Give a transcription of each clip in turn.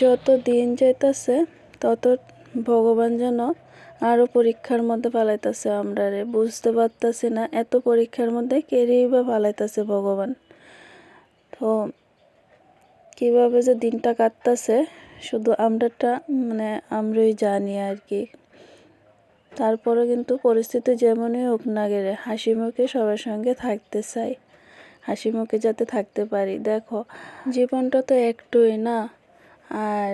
যত দিন যাইতাছে, তত ভগবান যেন আরও পরীক্ষার মধ্যে পালাইতাছে আমরা রে। বুঝতে পারতাছি না এত পরীক্ষার মধ্যে কেড়েই বা পালাইতাছে ভগবান। তো কীভাবে যে দিনটা কাটতাছে, শুধু আমরাটা মানে আমরাই জানি আর কি। তারপরে কিন্তু পরিস্থিতি যেমনই হোক না গেলে হাসি মুখে সবার সঙ্গে থাকতে চাই। হাসি মুখে যাতে থাকতে পারি। দেখো জীবনটা তো একটুই না? আর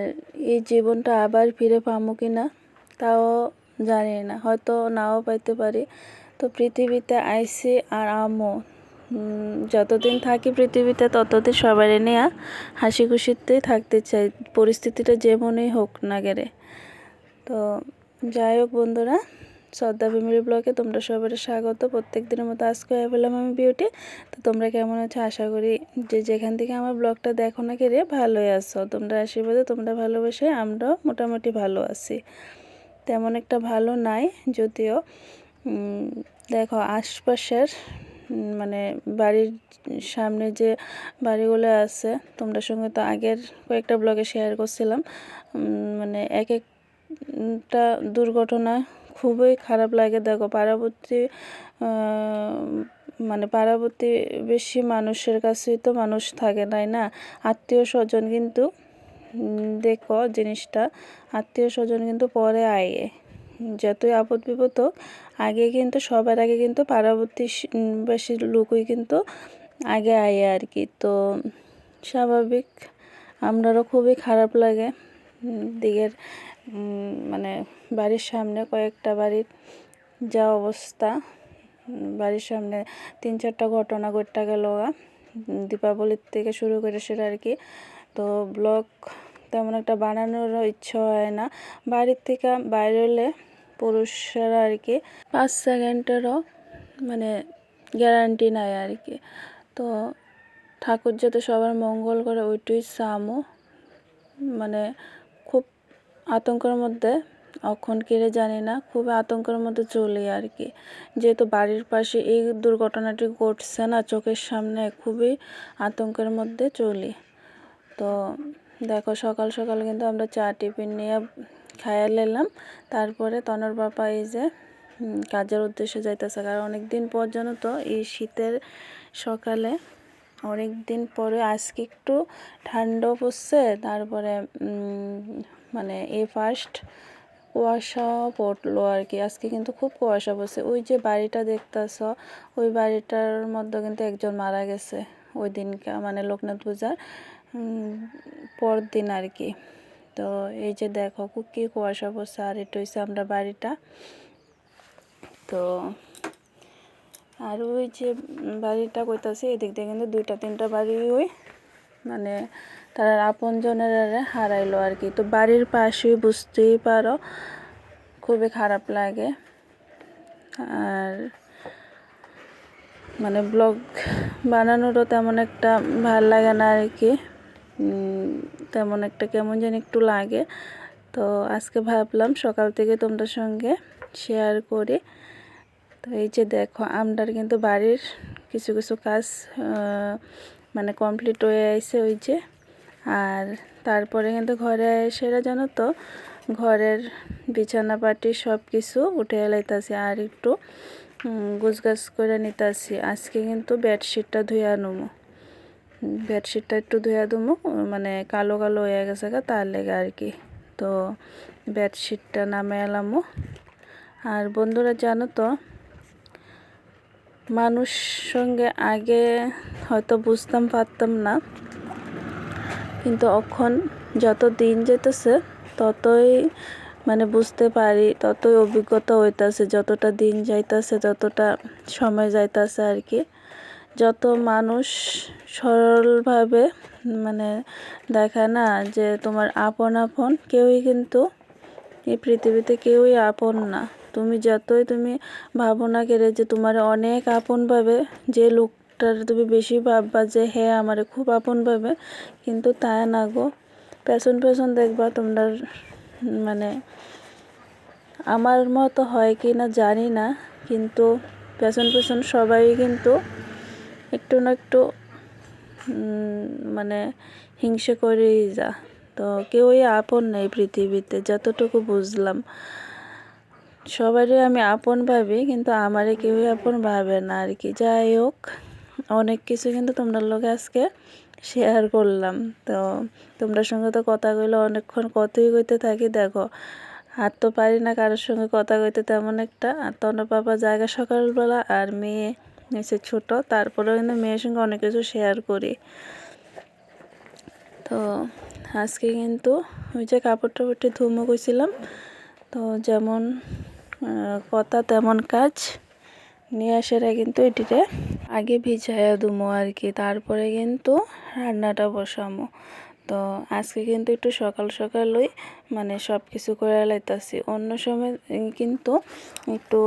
এই জীবনটা আবার ফিরে পামো কি না তাও জানি না। হয়তো নাও পাইতে পারি। তো পৃথিবীতে আইসি আর উম, যতদিন থাকি পৃথিবীতে ততদিন সবাই নিয়ে হাসি খুশিতেই থাকতে চাই। পরিস্থিতিটা যেমনই হোক না গেলে তো যাই হোক বন্ধুরা শ্রদ্ধা ফ্যামিলি ব্লগে তোমরা সবার স্বাগত। প্রত্যেক দিনের মতো আজকে হয়ে পেলাম আমি বিউটি। তো তোমরা কেমন আছো? আশা করি যে যেখান থেকে আমার ব্লগটা দেখো না কেড়ে ভালোই আছো। তোমরা আশীর্বাদে, তোমরা ভালোবাসে, আমরাও মোটামুটি ভালো আছি। তেমন একটা ভালো নাই, যদিও দেখো আশপাশের মানে বাড়ির সামনে যে বাড়িগুলো আছে, তোমরা সঙ্গে তো আগের কয়েকটা ব্লগে শেয়ার করছিলাম। মানে এক একটা দুর্ঘটনা খুবই খারাপ লাগে। দেখো পার্বতী মানে পার্বতী বেশি মানুষের কাছেই তো মানুষ থাকে, তাই না? আত্মীয় স্বজন কিন্তু দেখো জিনিসটা, আত্মীয় স্বজন কিন্তু পরে আয়ে। যতই আপদ বিপদ হোক, আগে কিন্তু, সবার আগে কিন্তু পার্বতী বেশি লোকই কিন্তু আগে আয়ে আর কি। তো স্বাভাবিক, আমরারও খুবই খারাপ লাগে। দিকের মানে বাড়ির সামনে কয়েকটা বাড়ির যা অবস্থা, বাড়ির সামনে তিন চারটা ঘটনা ঘটতে গেল দীপাবলির থেকে শুরু করে সেটা আর কি। তো ব্লগ তেমন একটা বানানোরও ইচ্ছা হয় না। বাড়ির থেকে বাইরে হলে পুরুষরা আর কি পাঁচ সেকেন্ডেরও মানে গ্যারান্টি নাই আর কি। তো ঠাকুর যাতে সবার মঙ্গল করে ওইটুই সামো মানে খুব আতঙ্কের মধ্যে অক্ষণ কেড়ে জানি না, খুব আতঙ্কের মধ্যে চলি আর কি। যেহেতু বাড়ির পাশে এই দুর্ঘটনাটি ঘটছে না, চোখের সামনে খুবই আতঙ্কের মধ্যে চলি। তো দেখো সকাল সকাল কিন্তু আমরা চা টিফিন নিয়ে খাইয়া নিলাম। তারপরে তনর বাবা এই যে কাজের উদ্দেশ্যে যাইতেছে। কারণ অনেক দিন পর তো, এই শীতের সকালে অনেক দিন পরে আজকে একটু ঠান্ডা পড়ছে। তারপরে মানে এ ফার্স্ট কুয়াশা পড়ল আর কি। আজকে কিন্তু খুব কুয়াশা পড়ছে। ওই যে বাড়িটা দেখতেছ ওই বাড়িটার মধ্যে কিন্তু একজন মারা গেছে ওই দিনকে মানে লোকনাথ পূজার উম, পর দিন আর কি। তো এই যে দেখো কি কুয়াশা পড়ছে আর এটা হচ্ছে আমরা বাড়িটা। তো আর ওই যে বাড়িটা কইতাছে এদিক দিয়ে কিন্তু দুইটা তিনটা বাড়ি ওই মানে তারা আপন জনের হারাইলো আর কি। তো বাড়ির পাশেই বুঝতেই পারো, খুবই খারাপ লাগে। আর মানে ব্লগ বানানোরও তেমন একটা ভালো লাগে না আর কি। তেমন একটা কেমন যেন একটু লাগে। তো আজকে ভাবলাম সকাল থেকে তোমাদের সঙ্গে শেয়ার করি। তো এই যে দেখো আমরার কিন্তু বাড়ির কিছু কিছু কাজ মানে কমপ্লিট হয়ে আইছে ওই যে। আর তারপরে কিন্তু ঘরে সেরা জানো তো? ঘরের বিছানা পাটি সব কিছু উঠে এলাইতাছি আর একটু গুছগাছ করে নিতাছি। আজকে কিন্তু বেডশিটটা ধুইয়া নেব বেডশিটটা একটু ধুইয়া দেবো মানে কালো কালো হয়ে গেছে গা, তার লেগে আর কি। তো বেডশিটটা নামে এলামও আর বন্ধুরা জানো তো, মানুষ সঙ্গে আগে হয়তো বুঝতাম পারতাম না কিন্তু এখন যত দিন যেতেছে, ততই মানে বুঝতে পারি, ততই অভিজ্ঞতা হইতাছে। যতটা দিন যাইতাছে, ততটা সময় যাইতাছে আর কি। যত মানুষ সরলভাবে মানে দেখায় না যে তোমার আপন আপন, কেউই কিন্তু এই পৃথিবীতে কেউই আপন না। তুমি যতই তুমি ভাবো না কেড়ে যে তোমার অনেক আপন ভাবে যে লোকটার তুমি বেশি ভাববা যে হ্যাঁ আমারে খুব আপন ভাবে। কিন্তু তা না গো। পেছন পেছন দেখবা তোমরা মানে আমার মতো হয় কি না জানি না, কিন্তু পেছন পেছন সবাই কিন্তু একটু না একটু মানে হিংসে করেই যা। তো কেউই আপন নেই পৃথিবীতে, যতটুকু বুঝলাম। সবারই আমি আপন ভাবি, কিন্তু আমারে কেউই আপন ভাবে না আর কি। যাই হোক। অনেক কিছু কিন্তু তোমরা লোকে আজকে শেয়ার করলাম। তো তোমরা সঙ্গে তো কথা কইলে অনেকক্ষণ কতই কইতে থাকি, দেখো। আর তো পারি না কারোর সঙ্গে কথা কইতে তেমন একটা। আর তন্ন বাবা জায়গা সকালবেলা আর মেয়ে এসে ছোট, তারপরেও কিন্তু মেয়ের সঙ্গে অনেক কিছু শেয়ার করি। তো আজকে কিন্তু ওই যে কাপড় টাপড়টি ধুমো কইছিলাম। তো যেমন কথা তেমন কাজ। নিয়ে আসারা কিন্তু এটিতে আগে ভিজাইয়া দুমো আর কি, তারপরে কিন্তু রান্নাটা বসামো। তো আজকে কিন্তু একটু সকাল সকালই মানে সব কিছু করে লাইতাছি অন্য সময় কিন্তু একটু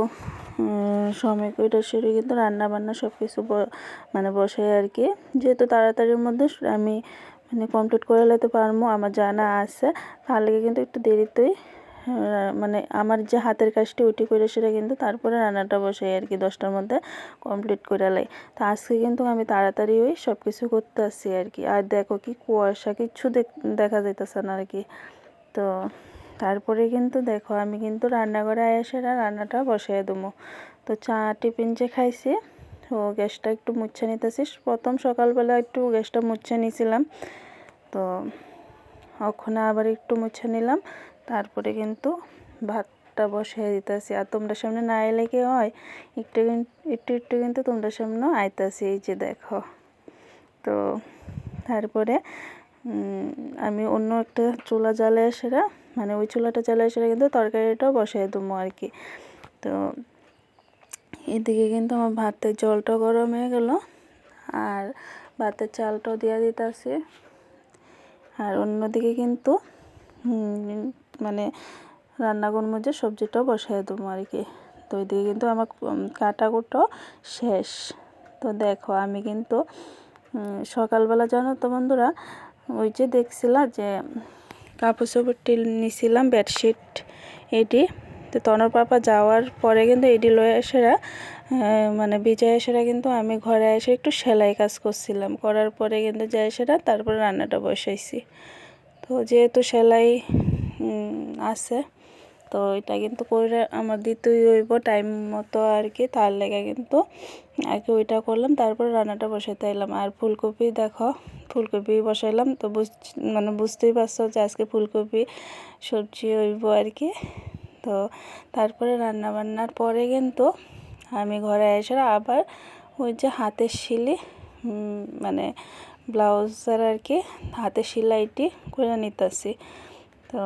সময় করে সেরে কিন্তু রান্না বান্না সব কিছু মানে বসাই আর কি। যেহেতু তাড়াতাড়ির মধ্যে আমি মানে কমপ্লিট করে লাইতে পারব আমার জানা আছে তাহলে কিন্তু একটু দেরিতেই মানে আমার যে হাতের কাজটি ওইটি করে সেটা কিন্তু তারপরে রান্নাটা বসাই আর কি দশটার মধ্যে কমপ্লিট করে লাই। তো আজকে কিন্তু আমি তাড়াতাড়ি ওই সব কিছু করতে আসছি আর কি। আর দেখো কি কুয়াশা, কিচ্ছু দেখ- যাইতেছে না আর কি। তো তারপরে কিন্তু দেখো আমি কিন্তু রান্নাঘরে আয়াসেরা রান্নাটা বসাই দেবো তো চা টিফিন যে খাইছি তো গ্যাসটা একটু মুছে নিতেছি। প্রথম সকালবেলা একটু গ্যাসটা মুছে নিয়েছিলাম তো ওখানে আবার একটু মুছে নিলাম। তারপরে কিন্তু ভাতটা বসিয়ে দিতেছি। আর তোমরা সামনে না এলে কি হয়, একটু একটু একটু কিন্তু তোমরা সামনে আইতাছি, এই যে দেখো। তো তারপরে আমি অন্য একটা চুলা জ্বালে সেরা মানে ওই চুলাটা জ্বালে সেরা কিন্তু তরকারিটাও বসাই দেবো আর কি। তো এদিকে কিন্তু আমার ভাতের জলটা গরম হয়ে গেল, আর ভাতের চালটাও দিয়ে দিতেছি। আর অন্যদিকে কিন্তু মানে রান্না করব যে সবজিটাও বসাই দেবো আর কি। তো ওইদিকে কিন্তু আমার উম, কাটা কুটো শেষ। তো দেখো আমি কিন্তু সকালবেলা জানো তো বন্ধুরা ওই যে দেখছিলাম যে কাপড় চোপড়টি নিছিলাম বেডশিট এটি তো তনর পাপা যাওয়ার পরে কিন্তু এটি লয়ে এসেরা মানে বিজয় এসেরা কিন্তু আমি ঘরে এসে একটু সেলাই কাজ করছিলাম। করার পরে কিন্তু যাই এসেরা তারপরে রান্নাটা বসাইছি। তো যেহেতু সেলাই আছে, তো এটা কিন্তু করে আমার দিতেই হইব টাইম মতো আর কি। তার লেগে কিন্তু আগে ওইটা করলাম। তারপর রান্নাটা বসাইতে এলাম। আর ফুলকপি দেখো, ফুলকপি বসাইলাম। তো মানে বুঝতেই পারছ যে আজকে ফুলকপি, সবজি হইব আর কি। তো তারপরে রান্না বান্নার পরে কিন্তু আমি ঘরে এসে আবার ওই যে হাতের শিলি মানে ব্লাউজের আর কি হাতে সেলাইটি করে নিতেছি। তো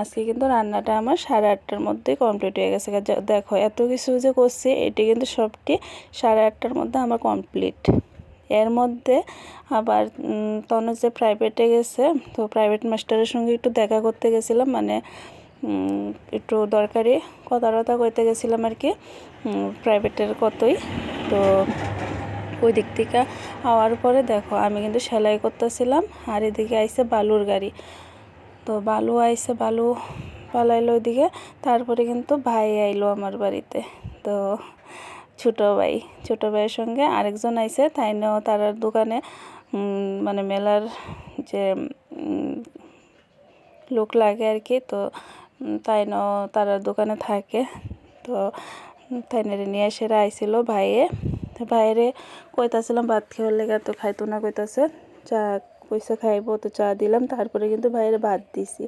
আজকে কিন্তু রান্নাটা আমার সাড়ে আটটার মধ্যেই কমপ্লিট হয়ে গেছে। দেখো, এত কিছু যে করছি, এটি কিন্তু সবটি সাড়ে আটটার মধ্যে আমার কমপ্লিট এর মধ্যে আবার তনু যে প্রাইভেটে গেছে, তো প্রাইভেট মাস্টারের সঙ্গে একটু দেখা করতে গেছিলাম মানে একটু দরকারি কথা কইতে গেছিলাম আর কি প্রাইভেটের কতই। তো ওই দিক থেকে আওয়ার পরে দেখো, আমি কিন্তু সেলাই করতেছিলাম আর এদিকে আইসে বালুর গাড়ি। তো বালু আইসে বালু পালাইলো ওইদিকে, তারপরে কিন্তু ভাই আইলো আমার বাড়িতে। তো ছোটো ভাই, ছোটো ভাইয়ের সঙ্গে আরেকজন আইসে তাই নাও তার দোকানে মানে মেলার যে লোক লাগে আর কি, তো তাই নাও তার দোকানে থাকে। তো তাই নিয়ে এসে আইছিল ভাইয়ে। তো ভাইরে কইতাছিলাম, ভাত খাওয়ার লেগে তো খাইতো না কইতাছে। চা কইসে খাইবো, তো চা দিলাম, তারপরে কিন্তু বাইরে ভাত দিছি।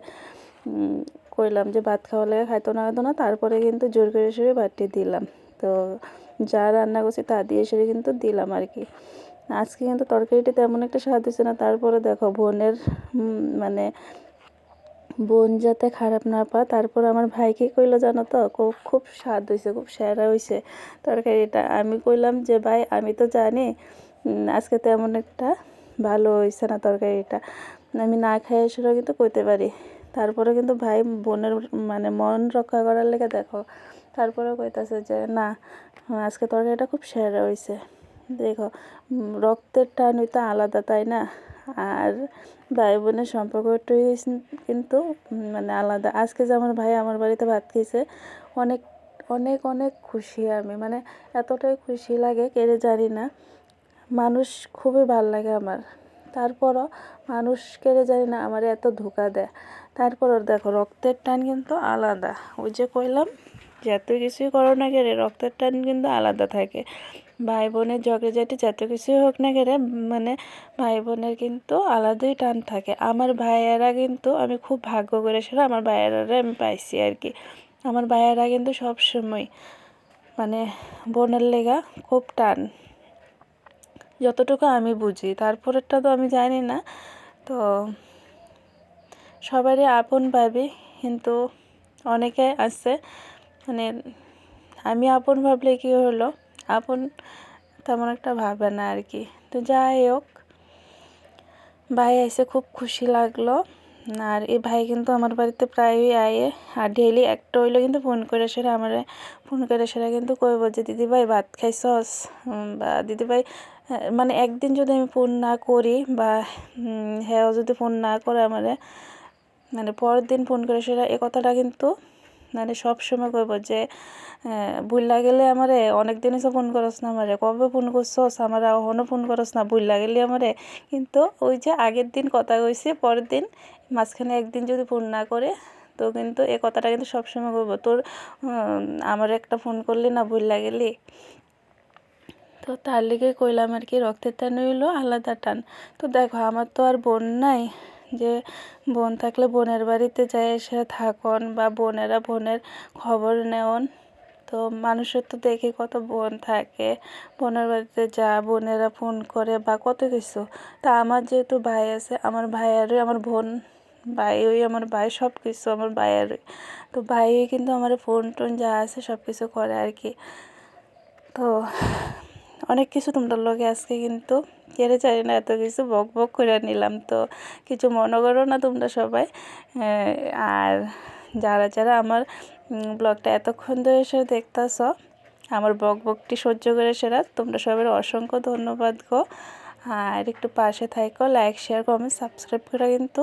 কইলাম যে ভাত খাওয়ার লেগে খাইতো না খাইতো না, তারপরে কিন্তু জোর করে হিসেবে ভাতটি দিলাম। তো যা রান্না করছি তা দিয়ে সেরে কিন্তু দিলাম আর কি। আজকে কিন্তু তরকারিটা তেমন একটা স্বাদ হয়েছে না, তারপরে দেখো বোনের মানে বোন যাতে খারাপ না পা তারপর আমার ভাই কি কইলো জানো তো? খুব স্বাদ হয়েছে খুব সেরা হয়েছে তরকারিটা। আমি কইলাম যে, ভাই, আমি তো জানি আজকে তেমন একটা ভালো হয়েছে না তরকারিটা। আমি না খাই এসেও কিন্তু কইতে পারি। তারপরে কিন্তু ভাই বোনের মানে মন রক্ষা করার লেগে দেখো তারপরে কইতাছে যে, না, আজকে তরকারিটা খুব সেরা হয়েছে দেখো রক্তের টান হইতো আলাদা, তাই না? আর ভাই বোনের সম্পর্কটাই কিন্তু মানে আলাদা। আজকে যে আমার ভাই আমার বাড়িতে ভাত খেয়েছে অনেক অনেক অনেক খুশি আমি। মানে এতটাই খুশি লাগে কেড়ে জানি না। মানুষ খুবই ভালো লাগে আমার। তারপরও মানুষ মানুষকে জানি না আমার এত ধোকা দেয়। তারপরও দেখো, রক্তের টান কিন্তু আলাদা। ওই যে কইলাম, যে এত কিছুই করো না গেলে রক্তের টান কিন্তু আলাদা থাকে। ভাই বোনের ঝগড়াঝাটি যত কিছুই হোক না গেলে মানে ভাই বোনের কিন্তু আলাদাই টান থাকে। আমার ভাইয়েরা কিন্তু আমি খুব ভাগ্য করে সেটা আমার ভাইয়েরা আমি পাইছি আর কি। আমার ভাইয়েরা কিন্তু সব সময় মানে বোনের লেগা খুব টান। যতটুকু আমি বুঝি। তারপরেরটা তো আমি জানি না। তো সবারই আপন ভাবি, কিন্তু অনেকে আছে মানে আমি আপন ভাবলে কি হলো? আপন তেমন একটা ভাবে না আর কি তো যাই হোক, ভাই এসে খুব খুশি লাগল। আর এই ভাই কিন্তু আমার বাড়িতে প্রায়ই আয়ে আর ডেইলি একটা হইলে কিন্তু ফোন করে সেটা আমার ফোন করে সেটা কিন্তু কইব যে, দিদি ভাই, ভাত খাইছস? বা, দিদি ভাই মানে একদিন যদি আমি ফোন না করি বা হ্যাঁ যদি ফোন না করে আমারে মানে পরের দিন ফোন করে সেটা এ কথাটা কিন্তু মানে সব সময় কইব যে বুইলা গেলে আমারে অনেক দিন এসে ফোন করস না আমারে, কবে ফোন করছস? আমার এখনও ফোন করস না বুইলা গেলে আমারে। কিন্তু ওই যে আগের দিন কথা কইছে, পরের দিন মাঝখানে একদিন যদি ফোন না করে, তো কিন্তু এ কথাটা কিন্তু সবসময় করব তোর আমার একটা ফোন করলি না বুইলা গেলি? তো তার লিগে কইলাম আর কি, রক্তের টান হইল, আলাদা টান। তো দেখো, আমার তো আর বোন নাই। যে বোন থাকলে বোনের বাড়িতে যাই এসে থাকুন বা বোনেরা বোনের খবর নেওন তো মানুষের তো দেখি কত বোন থাকে, বোনের বাড়িতে যা, বোনেরা ফোন করে বা কত কিছু। তা আমার যেহেতু ভাই আছে, আমার ভাইয়ারই, আমার বোন ভাই, ওই আমার ভাই সব কিছু আমার ভাইয়ারই। তো ভাই কিন্তু আমার ফোন টোন যা আছে সব কিছু করে আর কি। তো অনেক কিছু তোমরা লগে আজকে কিন্তু কেড়ে চাই না, এত কিছু বক বক করে নিলাম তো। কিছু মনে করো না তোমরা সবাই। আর যারা যারা আমার ব্লগটা এতক্ষণ ধরে এসে দেখতেছ, আমার বক বকটি সহ্য করে সেরা, তোমরা সবাই অসংখ্য ধন্যবাদ গো। আর একটু পাশে থাকো লাইক শেয়ার কমেন্ট সাবস্ক্রাইব করে কিন্তু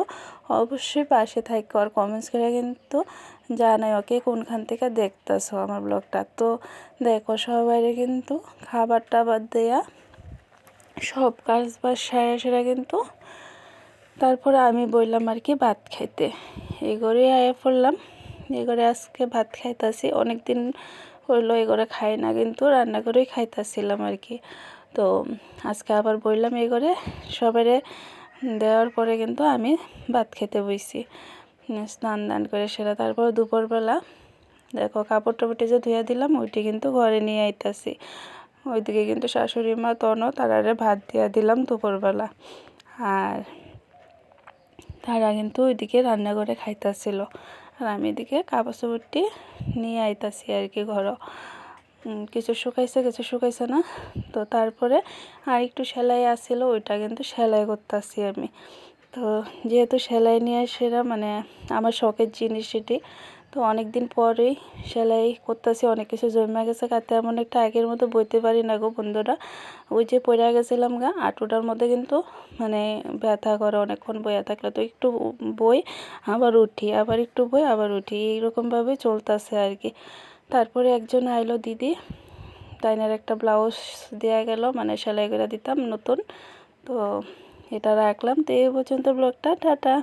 অবশ্যই পাশে থাকো আর কমেন্টস করে কিন্তু জানাই ওকে কোনখান থেকে দেখতেছো আমার ব্লগটা। তো দেখো সবাই কিন্তু খাবার টাবার দেয়া সব কাজ বাজ সেরা সেরা কিন্তু তারপরে আমি বললাম আর কি ভাত খাইতে। এই করে আয়া পড়লাম এই করে আজকে ভাত খাইতাছি অনেক দিন হইল এই করে খাই না, কিন্তু রান্না করেই খাইতাছিলাম আর কি। তো আজকে আবার বললাম এই করে সবারে দেওয়ার পরে কিন্তু আমি ভাত খেতে বইছি। স্নান দান করে সেটা তারপর দুপুরবেলা দেখো কাপড় টাপড়টি যে ধুয়ে দিলাম, ওইটি কিন্তু ঘরে নিয়ে আইতাছি। ওইদিকে কিন্তু শাশুড়ি মা তনও তারারে ভাত দিয়ে দিলাম দুপুরবেলা। আর তারা কিন্তু ওইদিকে রান্না করে খাইতেছিল। আর আমি এদিকে কাপড় চোপড়টি নিয়ে আইতাছি আর কি ঘরও কিছু শুকাইছে কিছু শুকাইছে না। তো তারপরে আর একটু সেলাই আসছিল ওইটা কিন্তু সেলাই করতেছি আমি। তো যেহেতু সেলাই নিয়ে সেরা মানে আমার শখের জিনিস এটি তো অনেক দিন পরেই সেলাই করতেছি, অনেক কিছু জমা গেছে কাতে এমন একটা আগের মতো বইতে পারি না গো বন্ধুরা। ওই যে পড়ে গেছিলাম গা, আটুটার মধ্যে কিন্তু মানে ব্যথা করে অনেকক্ষণ বইয়া থাকলে, তো একটু বই, আবার উঠি, আবার একটু বই, আবার উঠি এইরকমভাবে চলতেছে আর কি। তারপরে একজন আইলো দিদি, তাইনার একটা ব্লাউজ দেওয়া গেল মানে সেলাই করে দিতাম নতুন, তো এটা রাখলাম। তো এই পর্যন্ত ব্লগটা টাটা।